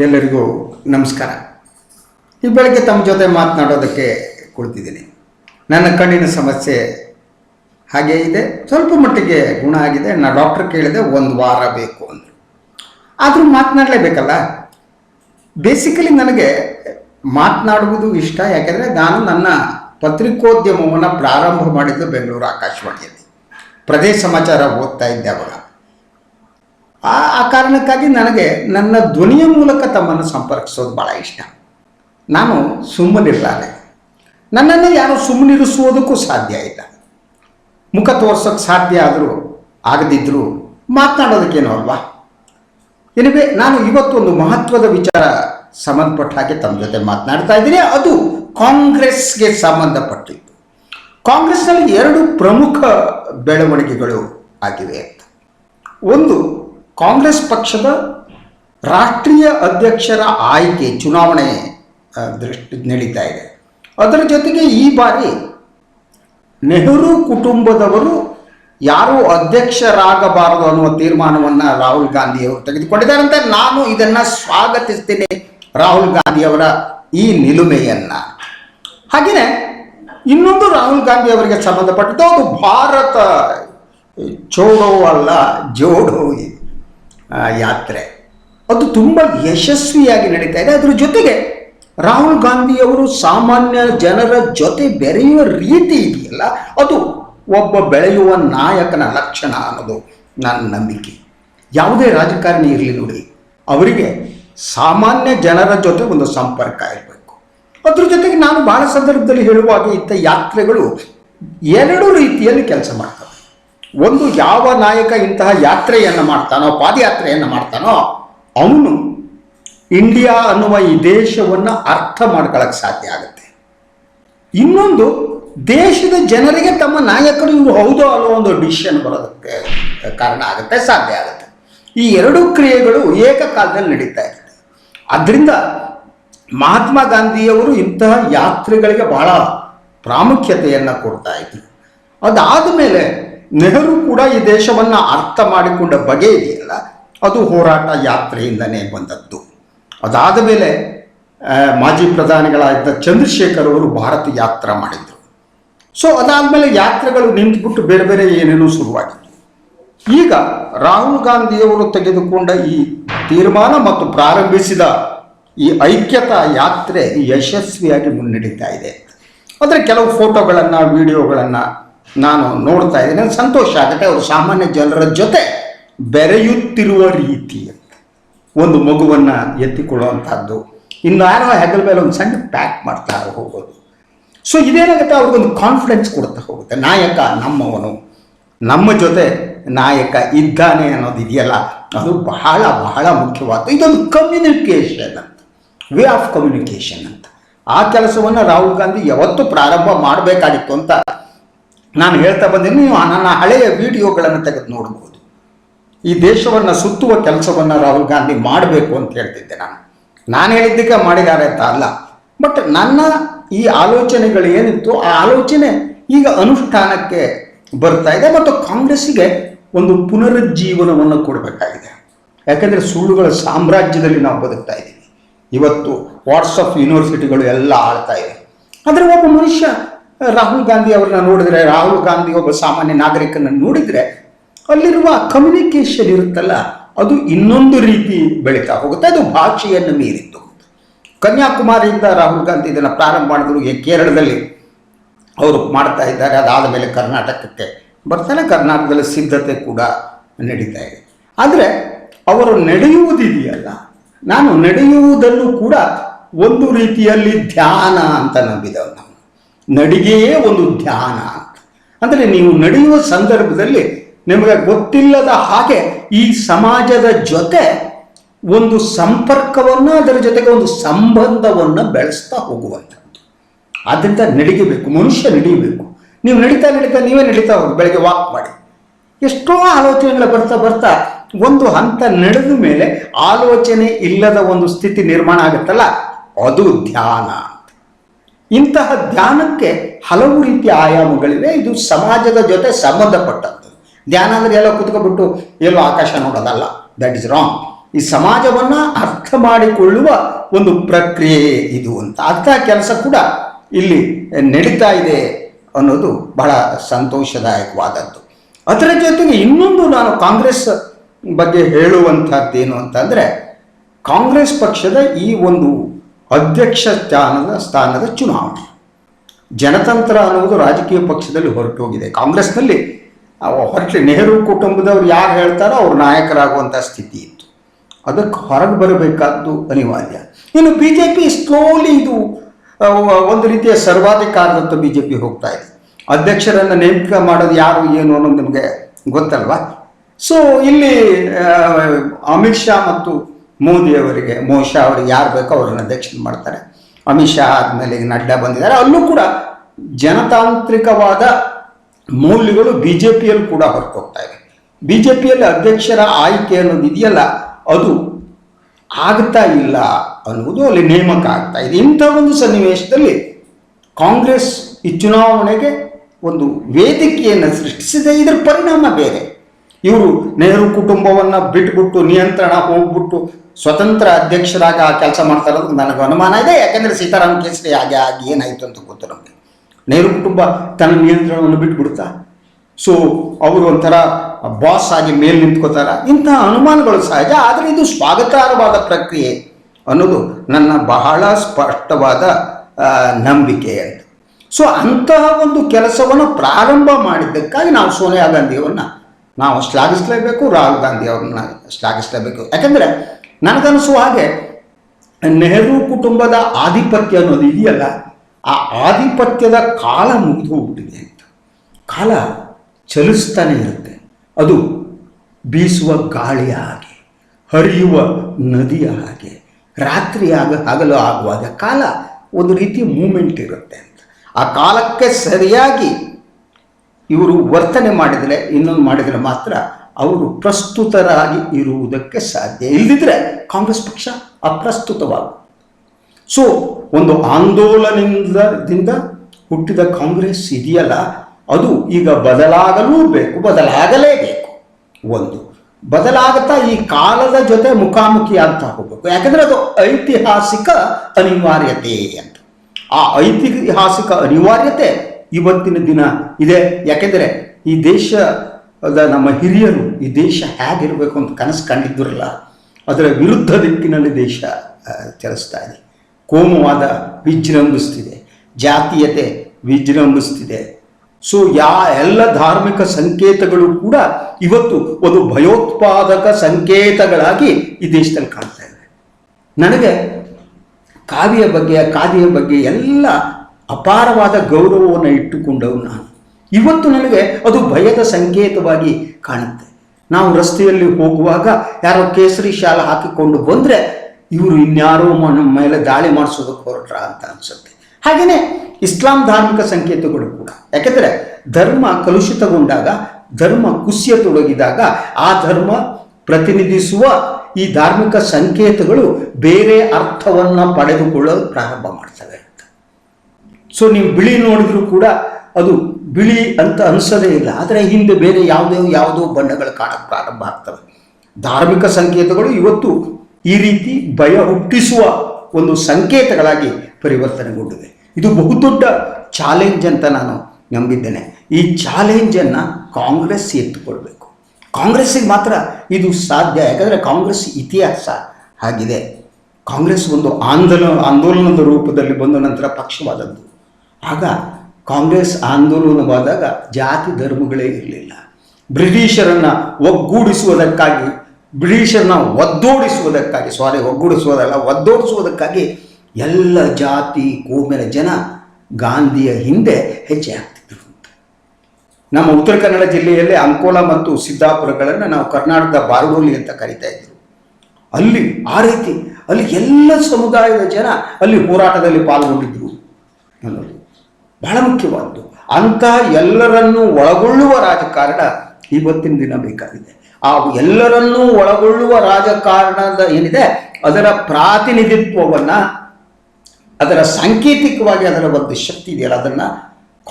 ಎಲ್ಲರಿಗೂ ನಮಸ್ಕಾರ. ಈ ಬೆಳಗ್ಗೆ ತಮ್ಮ ಜೊತೆ ಮಾತನಾಡೋದಕ್ಕೆ ಕುಳಿತಿದ್ದೀನಿ. ನನ್ನ ಕಣ್ಣಿನ ಸಮಸ್ಯೆ ಹಾಗೇ ಇದೆ. ಸ್ವಲ್ಪ ಮಟ್ಟಿಗೆ ಗುಣ ಆಗಿದೆ. ನಾನು ಡಾಕ್ಟರ್ ಕೇಳಿದೆ, ಒಂದು ವಾರ ಬೇಕು ಅಂದರು. ಆದರೂ ಮಾತನಾಡಲೇಬೇಕಲ್ಲ? ಬೇಸಿಕಲಿ ನನಗೆ ಮಾತನಾಡುವುದು ಇಷ್ಟ. ಯಾಕೆಂದರೆ ನಾನು ನನ್ನ ಪತ್ರಿಕೋದ್ಯಮವನ್ನು ಪ್ರಾರಂಭ ಮಾಡಿದ್ದು ಬೆಂಗಳೂರು ಆಕಾಶವಾಣಿಯಲ್ಲಿ. ಪ್ರದೇಶ ಸಮಾಚಾರ ಓದ್ತಾ ಇದ್ದೆ ಅವಾಗ. ಆ ಆ ಕಾರಣಕ್ಕಾಗಿ ನನಗೆ ನನ್ನ ಧ್ವನಿಯ ಮೂಲಕ ತಮ್ಮನ್ನು ಸಂಪರ್ಕಿಸೋದು ಭಾಳ ಇಷ್ಟ. ನಾನು ಸುಮ್ಮನಿರಲಾರೆ. ನನ್ನನ್ನು ಯಾರು ಸುಮ್ಮನಿರಿಸುವುದಕ್ಕೂ ಸಾಧ್ಯ ಇಲ್ಲ. ಮುಖ ತೋರ್ಸೋಕ್ಕೆ ಸಾಧ್ಯ ಆದರೂ ಆಗದಿದ್ದರೂ ಮಾತನಾಡೋದಕ್ಕೇನೋ ಅಲ್ವಾ? ಎನಿವೆ, ನಾನು ಇವತ್ತೊಂದು ಮಹತ್ವದ ವಿಚಾರ ಸಂಬಂಧಪಟ್ಟ ಹಾಗೆ ತಮ್ಮ ಜೊತೆ ಮಾತನಾಡ್ತಾ ಇದ್ದೀನಿ. ಅದು ಕಾಂಗ್ರೆಸ್ಗೆ ಸಂಬಂಧಪಟ್ಟಿದ್ದು. ಕಾಂಗ್ರೆಸ್ನಲ್ಲಿ ಎರಡು ಪ್ರಮುಖ ಬೆಳವಣಿಗೆಗಳು ಆಗಿವೆ ಅಂತ. ಒಂದು ಕಾಂಗ್ರೆಸ್ ಪಕ್ಷದ ರಾಷ್ಟ್ರೀಯ ಅಧ್ಯಕ್ಷರ ಆಯ್ಕೆ ಚುನಾವಣೆ ದೃಷ್ಟಿ ನಡೀತಾ ಇದೆ. ಅದರ ಜೊತೆಗೆ ಈ ಬಾರಿ ನೆಹರು ಕುಟುಂಬದವರು ಯಾರು ಅಧ್ಯಕ್ಷರಾಗಬಾರದು ಅನ್ನುವ ತೀರ್ಮಾನವನ್ನು ರಾಹುಲ್ ಗಾಂಧಿಯವರು ತೆಗೆದುಕೊಂಡಿದ್ದಾರೆ ಅಂತ ನಾನು ಇದನ್ನು ಸ್ವಾಗತಿಸ್ತೇನೆ ರಾಹುಲ್ ಗಾಂಧಿಯವರ ಈ ನಿಲುಮೆಯನ್ನು. ಹಾಗೆಯೇ ಇನ್ನೊಂದು ರಾಹುಲ್ ಗಾಂಧಿ ಅವರಿಗೆ ಸಂಬಂಧಪಟ್ಟಿದ್ದು ಭಾರತ ಚೋಡೋ ಅಲ್ಲ ಜೋಡೋ ಆ, ಯಾತ್ರೆ. ಅದು ತುಂಬ ಯಶಸ್ವಿಯಾಗಿ ನಡೀತಾ ಇದೆ. ಅದರ ಜೊತೆಗೆ ರಾಹುಲ್ ಗಾಂಧಿಯವರು ಸಾಮಾನ್ಯ ಜನರ ಜೊತೆ ಬೆರೆಯುವ ರೀತಿ ಇದೆಯಲ್ಲ, ಅದು ಒಬ್ಬ ಬೆಳೆಯುವ ನಾಯಕನ ಲಕ್ಷಣ ಅನ್ನೋದು ನನ್ನ ನಂಬಿಕೆ. ಯಾವುದೇ ರಾಜಕಾರಣಿ ಇರಲಿ ನೋಡಿ, ಅವರಿಗೆ ಸಾಮಾನ್ಯ ಜನರ ಜೊತೆ ಒಂದು ಸಂಪರ್ಕ ಇರಬೇಕು. ಅದ್ರ ಜೊತೆಗೆ ನಾನು ಬಹಳ ಸಂದರ್ಭದಲ್ಲಿ ಹೇಳುವಾಗ ಇಂಥ ಯಾತ್ರೆಗಳು ಎರಡು ರೀತಿಯಲ್ಲಿ ಕೆಲಸ ಮಾಡ್ತವೆ. ಒಂದು ಯಾವ ನಾಯಕ ಇಂತಹ ಯಾತ್ರೆಯನ್ನು ಮಾಡ್ತಾನೋ, ಪಾದಯಾತ್ರೆಯನ್ನು ಮಾಡ್ತಾನೋ, ಅವನು ಇಂಡಿಯಾ ಅನ್ನುವ ಈ ದೇಶವನ್ನು ಅರ್ಥ ಮಾಡ್ಕೊಳ್ಳೋಕೆ ಸಾಧ್ಯ ಆಗುತ್ತೆ. ಇನ್ನೊಂದು, ದೇಶದ ಜನರಿಗೆ ತಮ್ಮ ನಾಯಕರು ಇವರು ಹೌದೋ ಅನ್ನೋ ಒಂದು ಡಿಸಿಷನ್ ಬರೋದಕ್ಕೆ ಕಾರಣ ಆಗುತ್ತೆ, ಸಾಧ್ಯ ಆಗುತ್ತೆ. ಈ ಎರಡು ಕ್ರಿಯೆಗಳು ಏಕಕಾಲದಲ್ಲಿ ನಡೀತಾ ಇರುತ್ತೆ. ಅದರಿಂದ ಮಹಾತ್ಮ ಗಾಂಧಿಯವರು ಇಂತಹ ಯಾತ್ರೆಗಳಿಗೆ ಬಹಳ ಪ್ರಾಮುಖ್ಯತೆಯನ್ನು ಕೊಡ್ತಾ ಇದ್ರು. ಅದಾದ ಮೇಲೆ ನೆಹರು ಕೂಡ ಈ ದೇಶವನ್ನು ಅರ್ಥ ಮಾಡಿಕೊಂಡ ಬಗೆ ಇದೆಯಲ್ಲ, ಅದು ಹೋರಾಟ ಯಾತ್ರೆಯಿಂದನೇ ಬಂದದ್ದು. ಅದಾದ ಮೇಲೆ ಮಾಜಿ ಪ್ರಧಾನಿಗಳಾದ ಚಂದ್ರಶೇಖರ್ ಅವರು ಭಾರತ ಯಾತ್ರಾ ಮಾಡಿದರು. ಸೊ ಅದಾದಮೇಲೆ ಯಾತ್ರೆಗಳು ನಿಂತುಬಿಟ್ಟು ಬೇರೆ ಬೇರೆ ಏನೇನೋ ಶುರುವಾಗಿತ್ತು. ಈಗ ರಾಹುಲ್ ಗಾಂಧಿಯವರು ತೆಗೆದುಕೊಂಡ ಈ ತೀರ್ಮಾನ ಮತ್ತು ಪ್ರಾರಂಭಿಸಿದ ಈ ಐಕ್ಯತಾ ಯಾತ್ರೆ ಯಶಸ್ವಿಯಾಗಿ ಮುನ್ನಡೀತಾ ಇದೆ. ಅಂದರೆ ಕೆಲವು ಫೋಟೋಗಳನ್ನು, ವಿಡಿಯೋಗಳನ್ನು ನಾನು ನೋಡ್ತಾ ಇದ್ದೀನಿ ಸಂತೋಷ ಆಗುತ್ತೆ. ಅವರು ಸಾಮಾನ್ಯ ಜನರ ಜೊತೆ ಬೆರೆಯುತ್ತಿರುವ ರೀತಿ ಒಂದು ಮಗುವನ್ನು ಎತ್ತಿಕೊಳ್ಳುವಂಥದ್ದು ಇನ್ನು ಯಾರೋ ಹೆಗಲ ಮೇಲೆ ಒಂದು ಸಣ್ಣ ಪ್ಯಾಕ್ ಮಾಡ್ತಾ ಹೋಗೋದು. ಸೊ ಇದೇನಾಗುತ್ತೆ? ಅವ್ರಿಗೊಂದು ಕಾನ್ಫಿಡೆನ್ಸ್ ಕೊಡ್ತಾ ಹೋಗುತ್ತೆ. ನಾಯಕ ನಮ್ಮವನು. ನಮ್ಮ ಜೊತೆ ನಾಯಕ ಇದ್ದಾನೆ ಅನ್ನೋದು ಇದೆಯಲ್ಲ? ಅದು ಬಹಳ ಬಹಳ ಮುಖ್ಯವಾದ್ದು ಇದೊಂದು ಕಮ್ಯುನಿಕೇಷನ್ ಅಂತ. ವೇ ಆಫ್ ಕಮ್ಯುನಿಕೇಷನ್ ಅಂತ. ಆ ಕೆಲಸವನ್ನು ರಾಹುಲ್ ಗಾಂಧಿ ಯಾವತ್ತೂ ಪ್ರಾರಂಭ ಮಾಡಬೇಕಾಗಿತ್ತು ಅಂತ ನಾನು ಹೇಳ್ತಾ ಬಂದೀನಿ, ನೀವು ನನ್ನ ಹಳೆಯ ವಿಡಿಯೋಗಳನ್ನು ತೆಗೆದು ನೋಡ್ಬೋದು. ಈ ದೇಶವನ್ನು ಸುತ್ತುವ ಕೆಲಸವನ್ನು ರಾಹುಲ್ ಗಾಂಧಿ ಮಾಡಬೇಕು ಅಂತ ಹೇಳ್ತಿದ್ದೆ ನಾನು. ನಾನು ಹೇಳಿದ್ದಕ್ಕೆ ಮಾಡಿದ್ದಾರೆ ಅಂತ ಅಲ್ಲ. ಬಟ್ ನನ್ನ ಈ ಆಲೋಚನೆಗಳು ಏನಿತ್ತು, ಆ ಆಲೋಚನೆ ಈಗ ಅನುಷ್ಠಾನಕ್ಕೆ ಬರ್ತಾ ಇದೆ ಮತ್ತು ಕಾಂಗ್ರೆಸ್ಸಿಗೆ ಒಂದು ಪುನರುಜ್ಜೀವನವನ್ನು ಕೊಡಬೇಕಾಗಿದೆ. ಯಾಕಂದರೆ ಸುಳ್ಳುಗಳ ಸಾಮ್ರಾಜ್ಯದಲ್ಲಿ ನಾವು ಬದುಕ್ತಾ ಇದ್ದೀವಿ. ಇವತ್ತು ವಾಟ್ಸಪ್ ಯೂನಿವರ್ಸಿಟಿಗಳು ಎಲ್ಲ ಆಳ್ತಾ ಇದೆ ಆದರೆ ಒಬ್ಬ ಮನುಷ್ಯ ರಾಹುಲ್ ಗಾಂಧಿ ಅವ್ರನ್ನ ನೋಡಿದ್ರೆ, ರಾಹುಲ್ ಗಾಂಧಿ ಒಬ್ಬ ಸಾಮಾನ್ಯ ನಾಗರಿಕನ ನೋಡಿದರೆ, ಅಲ್ಲಿರುವ ಕಮ್ಯುನಿಕೇಷನ್ ಇರುತ್ತಲ್ಲ, ಅದು ಇನ್ನೊಂದು ರೀತಿ ಬೆಳೀತಾ ಹೋಗುತ್ತೆ. ಅದು ಭಾಷೆಯನ್ನು ಮೀರಿದ್ದು. ಕನ್ಯಾಕುಮಾರಿಯಿಂದ ರಾಹುಲ್ ಗಾಂಧಿ ಇದನ್ನು ಪ್ರಾರಂಭ ಮಾಡಿದ್ರು ಕೇರಳದಲ್ಲಿ. ಅವರು ಮಾಡ್ತಾ ಇದ್ದಾರೆ, ಅದಾದ ಮೇಲೆ ಕರ್ನಾಟಕಕ್ಕೆ ಬರ್ತಾನೆ. ಕರ್ನಾಟಕದಲ್ಲಿ ಸಿದ್ಧತೆ ಕೂಡ ನಡೀತಾ ಇದೆ. ಆದರೆ, ಅವರು ನಡೆಯುವುದಿದೆಯಲ್ಲ. ನಾನು ನಡೆಯುವುದನ್ನು ಕೂಡ ಒಂದು ರೀತಿಯಲ್ಲಿ ಧ್ಯಾನ ಅಂತ ನಂಬಿದವ ನಾವು ನಡಿಗೆಯೇ ಒಂದು ಧ್ಯಾನ. ಅಂದರೆ ನೀವು ನಡೆಯುವ ಸಂದರ್ಭದಲ್ಲಿ ನಿಮಗೆ ಗೊತ್ತಿಲ್ಲದ ಹಾಗೆ ಈ ಸಮಾಜದ ಜೊತೆ ಒಂದು ಸಂಪರ್ಕವನ್ನು, ಅದರ ಜೊತೆಗೆ ಒಂದು ಸಂಬಂಧವನ್ನು ಬೆಳೆಸ್ತಾ ಹೋಗುವಂಥದ್ದು. ಆದ್ದರಿಂದ ನಡಿಗೆಬೇಕು ಮನುಷ್ಯ ನಡಿಬೇಕು. ನೀವು ನಡೀತಾ ನಡೀತಾ ನೀವೇ ನಡೀತಾ ಹೋಗಿ, ಬೆಳಗ್ಗೆ ವಾಕ್ ಮಾಡಿ. ಎಷ್ಟೋ ಆಲೋಚನೆಗಳು ಬರ್ತಾ ಬರ್ತಾ ಒಂದು ಹಂತ ನಡೆದ ಮೇಲೆ ಆಲೋಚನೆ ಇಲ್ಲದ ಒಂದು ಸ್ಥಿತಿ ನಿರ್ಮಾಣ ಆಗುತ್ತಲ್ಲ, ಅದು ಧ್ಯಾನ. ಇಂತಹ ಧ್ಯಾನಕ್ಕೆ ಹಲವು ರೀತಿಯ ಆಯಾಮಗಳಿವೆ. ಇದು ಸಮಾಜದ ಜೊತೆ ಸಂಬಂಧಪಟ್ಟದ್ದು. ಧ್ಯಾನ ಅಂದರೆ ಎಲ್ಲ ಕುತ್ಕೊಬಿಟ್ಟು ಎಲ್ಲೋ ಆಕಾಶ ನೋಡೋದಲ್ಲ. ದಟ್ ಇಸ್ ರಾಂಗ್ ಈ ಸಮಾಜವನ್ನ ಅರ್ಥ ಮಾಡಿಕೊಳ್ಳುವ ಒಂದು ಪ್ರಕ್ರಿಯೆ ಇದು ಅಂತ. ಅಂಥ ಕೆಲಸ ಕೂಡ ಇಲ್ಲಿ ನಡೀತಾ ಇದೆ ಅನ್ನೋದು ಬಹಳ ಸಂತೋಷದಾಯಕವಾದದ್ದು. ಅದರ ಜೊತೆಗೆ ಇನ್ನೊಂದು ನಾನು ಕಾಂಗ್ರೆಸ್ ಬಗ್ಗೆ ಹೇಳುವಂಥದ್ದೇನು ಅಂತಂದರೆ ಕಾಂಗ್ರೆಸ್ ಪಕ್ಷದ ಈ ಒಂದು ಅಧ್ಯಕ್ಷ ಸ್ಥಾನದ ಸ್ಥಾನದ ಚುನಾವಣೆ. ಜನತಂತ್ರ ಅನ್ನುವುದು ರಾಜಕೀಯ ಪಕ್ಷದಲ್ಲಿ ಹೊರಟು ಹೋಗಿದೆ ಕಾಂಗ್ರೆಸ್ನಲ್ಲಿ ಹೊರಟು ನೆಹರು ಕುಟುಂಬದವ್ರು ಯಾರು ಹೇಳ್ತಾರೋ ಅವ್ರು ನಾಯಕರಾಗುವಂಥ ಸ್ಥಿತಿ ಇತ್ತು. ಅದಕ್ಕೆ ಹೊರಗೆ ಬರಬೇಕಾದ್ದು ಅನಿವಾರ್ಯ. ಇನ್ನು ಬಿ ಜೆ ಪಿ ಸ್ಲೋಲಿ ಇದು ಒಂದು ರೀತಿಯ ಸರ್ವಾಧಿಕಾರದತ್ತ ಬಿ ಜೆ ಪಿ ಹೋಗ್ತಾ ಇದೆ. ಅಧ್ಯಕ್ಷರನ್ನು ನೇಮಕ ಮಾಡೋದು ಯಾರು, ಏನು ಅನ್ನೋದು ನಿಮಗೆ ಗೊತ್ತಲ್ವಾ? ಸೊ ಇಲ್ಲಿ ಅಮಿತ್ ಶಾ ಮತ್ತು ಮೋದಿ ಅವರಿಗೆ ಮೋದಿ ಶಾ ಅವರಿಗೆ ಯಾರು ಬೇಕೋ ಅವರನ್ನು ಅಧ್ಯಕ್ಷ ಮಾಡ್ತಾರೆ. ಅಮಿತ್ ಶಾ ಆದಮೇಲೆ ಈಗ ನಡ್ಡಾ ಬಂದಿದ್ದಾರೆ. ಅಲ್ಲೂ ಕೂಡ ಜನತಾಂತ್ರಿಕವಾದ ಮೌಲ್ಯಗಳು ಬಿ ಜೆ ಪಿಯಲ್ಲಿ ಕೂಡ ಹೊರಟೋಗ್ತಾ ಇವೆ. ಬಿ ಜೆ ಪಿಯಲ್ಲಿ ಅಧ್ಯಕ್ಷರ ಆಯ್ಕೆ ಅನ್ನೋದು ಇದೆಯಲ್ಲ, ಅದು ಆಗ್ತಾ ಇಲ್ಲ ಅನ್ನುವುದು ಅಲ್ಲಿ ನೇಮಕ ಆಗ್ತಾ ಇದೆ. ಇಂಥ ಒಂದು ಸನ್ನಿವೇಶದಲ್ಲಿ ಕಾಂಗ್ರೆಸ್ ಈ ಚುನಾವಣೆಗೆ ಒಂದು ವೇದಿಕೆಯನ್ನು ಸೃಷ್ಟಿಸಿದೆ. ಇದರ ಪರಿಣಾಮ ಬೇರೆ. ಇವರು ನೆಹರು ಕುಟುಂಬವನ್ನು ಬಿಟ್ಬಿಟ್ಟು ನಿಯಂತ್ರಣ ಹೋಗ್ಬಿಟ್ಟು ಸ್ವತಂತ್ರ ಅಧ್ಯಕ್ಷರಾಗಿ ಆ ಕೆಲಸ ಮಾಡ್ತಾರೆ ಅಂತ ನನಗೆ ಅನುಮಾನ ಇದೆ. ಯಾಕಂದರೆ ಸೀತಾರಾಮ್ ಕೇಸರಿ ಹಾಗೆ ಆಗಿ ಏನಾಯಿತು ಅಂತ ಗೊತ್ತು ನಮಗೆ. ನೆಹರು ಕುಟುಂಬ ತನ್ನ ನಿಯಂತ್ರಣವನ್ನು ಬಿಟ್ಬಿಡ್ತಾ ಸೊ ಅವರು ಒಂಥರ ಬಾಸ್ ಆಗಿ ಮೇಲೆ ನಿಂತ್ಕೋತಾರ? ಇಂತಹ ಅನುಮಾನಗಳು ಸಹಜ, ಆದರೆ ಇದು ಸ್ವಾಗತಾರ್ಹವಾದ ಪ್ರಕ್ರಿಯೆ ಅನ್ನೋದು ನನ್ನ ಬಹಳ ಸ್ಪಷ್ಟವಾದ ನಂಬಿಕೆ ಅಂತ. ಸೊ ಅಂತಹ ಒಂದು ಕೆಲಸವನ್ನು ಪ್ರಾರಂಭ ಮಾಡಿದ್ದಕ್ಕಾಗಿ ನಾವು ಸೋನಿಯಾ ಗಾಂಧಿಯವರನ್ನ ನಾವು ಶ್ಲಾಘಿಸಲೇಬೇಕು, ರಾಹುಲ್ ಗಾಂಧಿ ಅವ್ರನ್ನ ಶ್ಲಾಘಿಸಲೇಬೇಕು. ಯಾಕಂದರೆ ನನಗನ್ನಿಸುವ ಹಾಗೆ, ನೆಹರು ಕುಟುಂಬದ ಆಧಿಪತ್ಯ ಅನ್ನೋದು ಇದೆಯಲ್ಲ ಆ ಆಧಿಪತ್ಯದ ಕಾಲ ಮುಗಿದು ಹೋಗ್ಬಿಟ್ಟಿದೆ ಅಂತ. ಕಾಲ ಚಲಿಸ್ತಾನೆ ಇರುತ್ತೆ. ಅದು ಬೀಸುವ ಗಾಳಿಯ ಹಾಗೆ, ಹರಿಯುವ ನದಿಯ ಹಾಗೆ, ರಾತ್ರಿ ಆಗ ಹಗಲು ಆಗುವಾಗ ಕಾಲ ಒಂದು ರೀತಿ ಮೂಮೆಂಟ್ ಇರುತ್ತೆ ಅಂತ. ಆ ಕಾಲಕ್ಕೆ ಸರಿಯಾಗಿ ಇವರು ವರ್ತನೆ ಮಾಡಿದರೆ, ಇನ್ನೊಂದು ಮಾಡಿದರೆ ಮಾತ್ರ ಅವರು ಪ್ರಸ್ತುತರಾಗಿ ಇರುವುದಕ್ಕೆ ಸಾಧ್ಯ ಇಲ್ಲದಿದ್ದರೆ ಕಾಂಗ್ರೆಸ್ ಪಕ್ಷ ಅಪ್ರಸ್ತುತವಾಗು. ಸೊ ಒಂದು ಆಂದೋಲನದಿಂದ ಹುಟ್ಟಿದ ಕಾಂಗ್ರೆಸ್ ಇದೆಯಲ್ಲ, ಅದು ಈಗ ಬದಲಾಗಲೂ ಬೇಕು ಬದಲಾಗಲೇಬೇಕು. ಒಂದು ಬದಲಾಗುತ್ತಾ ಈ ಕಾಲದ ಜೊತೆ ಮುಖಾಮುಖಿ ಆಗ್ತಾ ಹೋಗಬೇಕು. ಯಾಕಂದ್ರೆ ಅದು ಐತಿಹಾಸಿಕ ಅನಿವಾರ್ಯತೆ ಅಂತ. ಆ ಐತಿಹಾಸಿಕ ಅನಿವಾರ್ಯತೆ ಇವತ್ತಿನ ದಿನ ಇದೆ. ಯಾಕೆಂದರೆ ಈ ದೇಶದ ನಮ್ಮ ಹಿರಿಯರು ಈ ದೇಶ ಹೇಗಿರಬೇಕು ಅಂತ ಕನಸು ಕಂಡಿದ್ದರಲ್ಲ ಅದರ ವಿರುದ್ಧ ದಿಕ್ಕಿನಲ್ಲಿ ದೇಶ ಚಲಿಸ್ತಾ ಇದೆ. ಕೋಮುವಾದ ವಿಜೃಂಭಿಸ್ತಿದೆ. ಜಾತೀಯತೆ ವಿಜೃಂಭಿಸ್ತಿದೆ. ಸೊ ಯಾ ಎಲ್ಲ ಧಾರ್ಮಿಕ ಸಂಕೇತಗಳು ಕೂಡ ಇವತ್ತು ಒಂದು ಭಯೋತ್ಪಾದಕ ಸಂಕೇತಗಳಾಗಿ ಈ ದೇಶದಲ್ಲಿ ಕಾಣ್ತಾ ಇದೆ ನನಗೆ ಕಾವ್ಯ ಬಗ್ಗೆ, ಕಾದಿಯ ಬಗ್ಗೆ ಎಲ್ಲ ಅಪಾರವಾದ ಗೌರವವನ್ನು ಇಟ್ಟುಕೊಂಡವು ನಾನು. ಇವತ್ತು ನನಗೆ ಅದು ಭಯದ ಸಂಕೇತವಾಗಿ ಕಾಣುತ್ತೆ. ನಾವು ರಸ್ತೆಯಲ್ಲಿ ಹೋಗುವಾಗ ಯಾರೋ ಕೇಸರಿ ಶಾಲ ಹಾಕಿಕೊಂಡು ಬಂದರೆ ಇವರು ಇನ್ಯಾರೋ ನಮ್ಮ ಮೇಲೆ ದಾಳಿ ಮಾಡಿಸೋದಕ್ಕೆ ಹೊರಟ್ರ ಅಂತ ಅನ್ಸುತ್ತೆ. ಹಾಗೆಯೇ ಇಸ್ಲಾಂ ಧಾರ್ಮಿಕ ಸಂಕೇತಗಳು ಕೂಡ. ಯಾಕೆಂದರೆ ಧರ್ಮ ಕಲುಷಿತಗೊಂಡಾಗ, ಧರ್ಮ ಕುಸಿಯತೊಡಗಿದಾಗ ಆ ಧರ್ಮ ಪ್ರತಿನಿಧಿಸುವ ಈ ಧಾರ್ಮಿಕ ಸಂಕೇತಗಳು ಬೇರೆ ಅರ್ಥವನ್ನು ಪಡೆದುಕೊಳ್ಳಲು ಪ್ರಾರಂಭ ಮಾಡ್ತವೆ ಅಂತ. ಸೊ ನೀವು ಬಿಳಿ ನೋಡಿದರೂ ಕೂಡ ಅದು ಬಿಳಿ ಅಂತ ಅನಿಸೋದೇ ಇಲ್ಲ. ಆದರೆ ಹಿಂದೆ ಬೇರೆ ಯಾವುದೇ ಯಾವುದೋ ಬಣ್ಣಗಳು ಕಾಣಕ್ಕೆ ಪ್ರಾರಂಭ ಆಗ್ತವೆ. ಧಾರ್ಮಿಕ ಸಂಕೇತಗಳು ಇವತ್ತು ಈ ರೀತಿ ಭಯ ಹುಟ್ಟಿಸುವ ಒಂದು ಸಂಕೇತಗಳಾಗಿ ಪರಿವರ್ತನೆಗೊಂಡಿದೆ. ಇದು ಬಹುದೊಡ್ಡ ಚಾಲೆಂಜ್ ಅಂತ ನಾನು ನಂಬಿದ್ದೇನೆ. ಈ ಚಾಲೆಂಜನ್ನು ಕಾಂಗ್ರೆಸ್ ಎತ್ತುಕೊಳ್ಬೇಕು. ಕಾಂಗ್ರೆಸ್ಸಿಗೆ ಮಾತ್ರ ಇದು ಸಾಧ್ಯ, ಯಾಕಂದರೆ ಕಾಂಗ್ರೆಸ್ ಇತಿಹಾಸ ಆಗಿದೆ. ಕಾಂಗ್ರೆಸ್ ಒಂದು ಆಂದೋಲನ, ಆಂದೋಲನದ ರೂಪದಲ್ಲಿ ಬಂದ ನಂತರ ಪಕ್ಷವಾದದ್ದು. ಆಗ ಕಾಂಗ್ರೆಸ್ ಆಂದೋಲನವಾದಾಗ ಜಾತಿ ಧರ್ಮಗಳೇ ಇರಲಿಲ್ಲ. ಬ್ರಿಟಿಷರನ್ನು ಒಗ್ಗೂಡಿಸುವುದಕ್ಕಾಗಿ, ಬ್ರಿಟಿಷರನ್ನ ಒದ್ದೋಡಿಸುವುದಕ್ಕಾಗಿ ಸಾರಿ ಒಗ್ಗೂಡಿಸುವುದಲ್ಲ, ಒದ್ದೋಡಿಸುವುದಕ್ಕಾಗಿ ಎಲ್ಲ ಜಾತಿ ಕೋಮಿನ ಜನ ಗಾಂಧಿಯ ಹಿಂದೆ ಹೆಜ್ಜೆ ಹಾಕ್ತಿದ್ರು ನಮ್ಮ ಉತ್ತರ ಕನ್ನಡ ಜಿಲ್ಲೆಯಲ್ಲಿ ಅಂಕೋಲ ಮತ್ತು ಸಿದ್ದಾಪುರಗಳನ್ನು ನಾವು ಕರ್ನಾಟಕದ ಬಾರ್ಡೋಲಿ ಅಂತ ಕರಿತಾ ಇದ್ರು. ಅಲ್ಲಿ ಆ ರೀತಿ, ಅಲ್ಲಿ ಎಲ್ಲ ಸಮುದಾಯದ ಜನ ಅಲ್ಲಿ ಹೋರಾಟದಲ್ಲಿ ಪಾಲ್ಗೊಂಡಿದ್ರು. ಅನ್ನೋದು ಬಹಳ ಮುಖ್ಯವಾದ್ದು. ಅಂತ ಎಲ್ಲರನ್ನೂ ಒಳಗೊಳ್ಳುವ ರಾಜಕಾರಣ ಇವತ್ತಿನ ದಿನ ಬೇಕಾಗಿದೆ. ಆ ಎಲ್ಲರನ್ನೂ ಒಳಗೊಳ್ಳುವ ರಾಜಕಾರಣದ ಏನಿದೆ? ಅದರ ಪ್ರಾತಿನಿಧಿತ್ವವನ್ನು, ಅದರ ಸಾಂಕೇತಿಕವಾಗಿ ಅದರ ಒಂದು ಶಕ್ತಿ ಇದೆಯಲ್ಲ, ಅದನ್ನು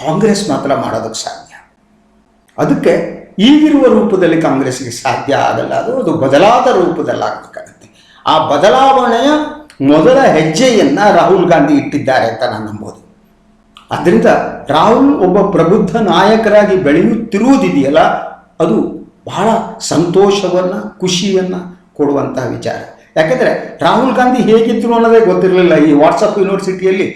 ಕಾಂಗ್ರೆಸ್ ಮಾತ್ರ ಮಾಡೋದಕ್ಕೆ ಸಾಧ್ಯ. ಅದಕ್ಕೆ ಈಗಿರುವ ರೂಪದಲ್ಲಿ ಕಾಂಗ್ರೆಸ್ಗೆ ಸಾಧ್ಯ ಆಗಲ್ಲ. ಅದು ಅದು ಬದಲಾದ ರೂಪದಲ್ಲಿ ಆಗಬೇಕಾಗುತ್ತೆ ಆ ಬದಲಾವಣೆಯ ಮೊದಲ ಹೆಜ್ಜೆಯನ್ನು ರಾಹುಲ್ ಗಾಂಧಿ ಇಟ್ಟಿದ್ದಾರೆ ಅಂತ ನಾನು ನಂಬೋದು. ಅದರಿಂದ ರಾಹುಲ್ ಒಬ್ಬ ಪ್ರಬುದ್ಧ ನಾಯಕರಾಗಿ ಬೆಳೆಯುತ್ತಿರುವುದಿದೆಯಲ್ಲ, ಅದು ಬಹಳ ಸಂತೋಷವನ್ನು, ಖುಷಿಯನ್ನು ಕೊಡುವಂತಹ ವಿಚಾರ. ಯಾಕೆಂದರೆ ರಾಹುಲ್ ಗಾಂಧಿ ಹೇಗಿದ್ರು ಅನ್ನೋದೇ ಗೊತ್ತಿರಲಿಲ್ಲ. ಈ ವಾಟ್ಸಪ್ ಯೂನಿವರ್ಸಿಟಿಯಲ್ಲಿ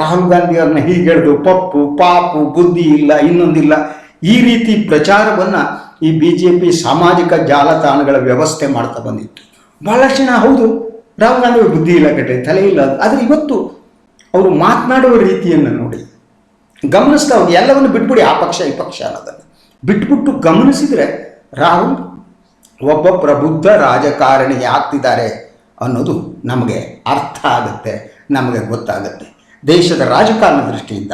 ರಾಹುಲ್ ಗಾಂಧಿ ಅವ್ರನ್ನ ಹೀಗೆ ಹೇಳ್ದು, ಪಪ್ಪು, ಪಾಪು, ಬುದ್ಧಿ ಇಲ್ಲ, ಇನ್ನೊಂದಿಲ್ಲ. ಈ ರೀತಿ ಪ್ರಚಾರವನ್ನು ಈ ಬಿ ಜೆ ಪಿ ಸಾಮಾಜಿಕ ಜಾಲತಾಣಗಳ ವ್ಯವಸ್ಥೆ ಮಾಡ್ತಾ ಬಂದಿತ್ತು. ಬಹಳಷ್ಟು ಜನ, ಹೌದು, ರಾಹುಲ್ ಗಾಂಧಿ ಬುದ್ಧಿ ಇಲ್ಲ ಕಟ್ಟೆ ತಲೆ ಇಲ್ಲ. ಆದರೆ ಇವತ್ತು ಅವರು ಮಾತನಾಡುವ ರೀತಿಯನ್ನು ನೋಡಿ. ಗಮನಿಸ್ತಾ ಹೋಗಿ ಎಲ್ಲವನ್ನು ಬಿಟ್ಬಿಡಿ, ಆ ಪಕ್ಷ, ಈ ಪಕ್ಷ ಅನ್ನೋದನ್ನು. ಬಿಟ್ಬಿಟ್ಟು ಗಮನಿಸಿದರೆ ರಾಹುಲ್ ಒಬ್ಬ ಪ್ರಬುದ್ಧ ರಾಜಕಾರಣಿ ಆಗ್ತಿದ್ದಾರೆ ಅನ್ನೋದು ನಮಗೆ ಅರ್ಥ ಆಗುತ್ತೆ, ನಮಗೆ ಗೊತ್ತಾಗುತ್ತೆ. ದೇಶದ ರಾಜಕಾರಣ ದೃಷ್ಟಿಯಿಂದ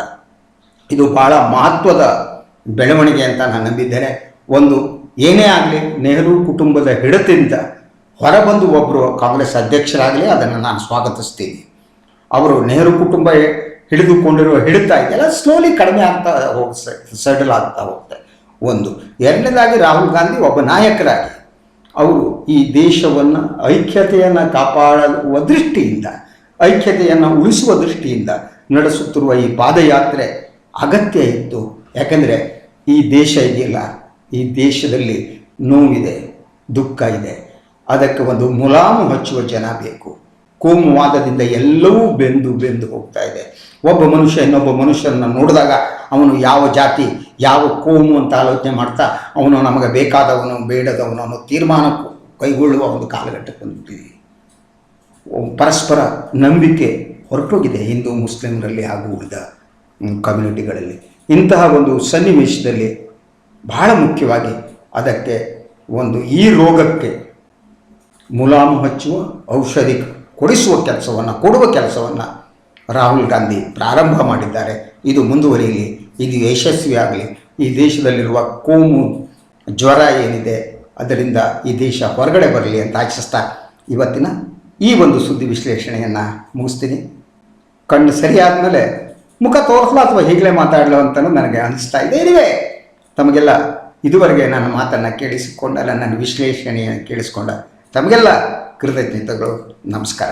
ಇದು ಬಹಳ ಮಹತ್ವದ ಬೆಳವಣಿಗೆ ಅಂತ ನಾನು ನಂಬಿದ್ದೇನೆ. ಒಂದು ಏನೇ ಆಗಲಿ ನೆಹರು ಕುಟುಂಬದ ಹಿಡತಿಂದ ಹೊರಬಂದು ಒಬ್ಬರು ಕಾಂಗ್ರೆಸ್ ಅಧ್ಯಕ್ಷರಾಗಲಿ, ಅದನ್ನು ನಾನು ಸ್ವಾಗತಿಸ್ತೀನಿ. ಅವರು ನೆಹರು ಕುಟುಂಬ ಹಿಡಿದುಕೊಂಡಿರುವ, ಹಿಡಿತ ಇದೆಯಲ್ಲ ಸ್ಲೋಲಿ ಕಡಿಮೆ ಆಗ್ತಾ ಹೋಗ್ ಸೆಟಲ್ ಆಗ್ತಾ ಹೋಗುತ್ತೆ ಒಂದು. ಎರಡನೇದಾಗಿ ರಾಹುಲ್ ಗಾಂಧಿ ಒಬ್ಬ ನಾಯಕರಾಗಿ. ಅವರು ಈ ದೇಶವನ್ನು, ಐಕ್ಯತೆಯನ್ನು ಕಾಪಾಡುವ ದೃಷ್ಟಿಯಿಂದ, ಐಕ್ಯತೆಯನ್ನು ಉಳಿಸುವ ದೃಷ್ಟಿಯಿಂದ ನಡೆಸುತ್ತಿರುವ ಈ ಪಾದಯಾತ್ರೆ ಅಗತ್ಯ ಇತ್ತು. ಯಾಕಂದರೆ ಈ ದೇಶ ಇದೆಯಲ್ಲ, ಈ ದೇಶದಲ್ಲಿ ನೋವಿದೆ, ದುಃಖ ಇದೆ. ಅದಕ್ಕೆ ಒಂದು ಮುಲಾಮು ಹಚ್ಚುವ ಜನ ಬೇಕು. ಕೋಮುವಾದದಿಂದ ಎಲ್ಲವೂ ಬೆಂದು ಬೆಂದು ಹೋಗ್ತಾ ಇದೆ. ಒಬ್ಬ ಮನುಷ್ಯ ಇನ್ನೊಬ್ಬ ಮನುಷ್ಯರನ್ನು ನೋಡಿದಾಗ ಅವನು ಯಾವ ಜಾತಿ, ಯಾವ ಕೋಮು ಅಂತ ಆಲೋಚನೆ ಮಾಡ್ತಾ ಅವನು ನಮಗೆ ಬೇಕಾದವನು, ಬೇಡದವನು ಅನ್ನೋ ತೀರ್ಮಾನ ಕೈಗೊಳ್ಳುವ ಒಂದು ಕಾಲಘಟ್ಟಕ್ಕೆ ಬಂದಿದ್ದೀವಿ ಪರಸ್ಪರ ನಂಬಿಕೆ ಹೊರಟೋಗಿದೆ ಹಿಂದೂ, ಮುಸ್ಲಿಮರಲ್ಲಿ ಹಾಗೂ ಉಳಿದ ಕಮ್ಯುನಿಟಿಗಳಲ್ಲಿ ಇಂತಹ ಒಂದು ಸನ್ನಿವೇಶದಲ್ಲಿ ಬಹಳ ಮುಖ್ಯವಾಗಿ ಅದಕ್ಕೆ ಒಂದು ಈ ರೋಗಕ್ಕೆ ಮುಲಾಮು ಹಚ್ಚುವ ಔಷಧಿ ಕೊಡಿಸುವ ಕೆಲಸವನ್ನು, ಕೊಡುವ ಕೆಲಸವನ್ನು ರಾಹುಲ್ ಗಾಂಧಿ ಪ್ರಾರಂಭ ಮಾಡಿದ್ದಾರೆ. ಇದು ಮುಂದುವರಿಯಲಿ ಇದು ಯಶಸ್ವಿಯಾಗಲಿ. ಈ ದೇಶದಲ್ಲಿರುವ ಕೋಮು ಜ್ವರ ಏನಿದೆ, ಅದರಿಂದ ಈ ದೇಶ ಹೊರಗಡೆ ಬರಲಿ ಅಂತ ಆಶಿಸ್ತಾ ಇವತ್ತಿನ ಈ ಒಂದು ಸುದ್ದಿ ವಿಶ್ಲೇಷಣೆಯನ್ನು ಮುಗಿಸ್ತೀನಿ. ಕಣ್ಣು ಸರಿಯಾದ ಮೇಲೆ ಮುಖ ತೋರಿಸ್ಲಾ ಅಥವಾ ಹೀಗಲೇ ಮಾತಾಡಲು ಅಂತಲೂ ನನಗೆ ಅನಿಸ್ತಾ ಇದೆ. ಇದೇ ತಮಗೆಲ್ಲ ಇದುವರೆಗೆ ನನ್ನ ಮಾತನ್ನು ಕೇಳಿಸಿಕೊಂಡ ನನ್ನ ವಿಶ್ಲೇಷಣೆಯನ್ನು ಕೇಳಿಸಿಕೊಂಡ ತಮಗೆಲ್ಲ ಕೃತಜ್ಞತೆಗಳು. ನಮಸ್ಕಾರ.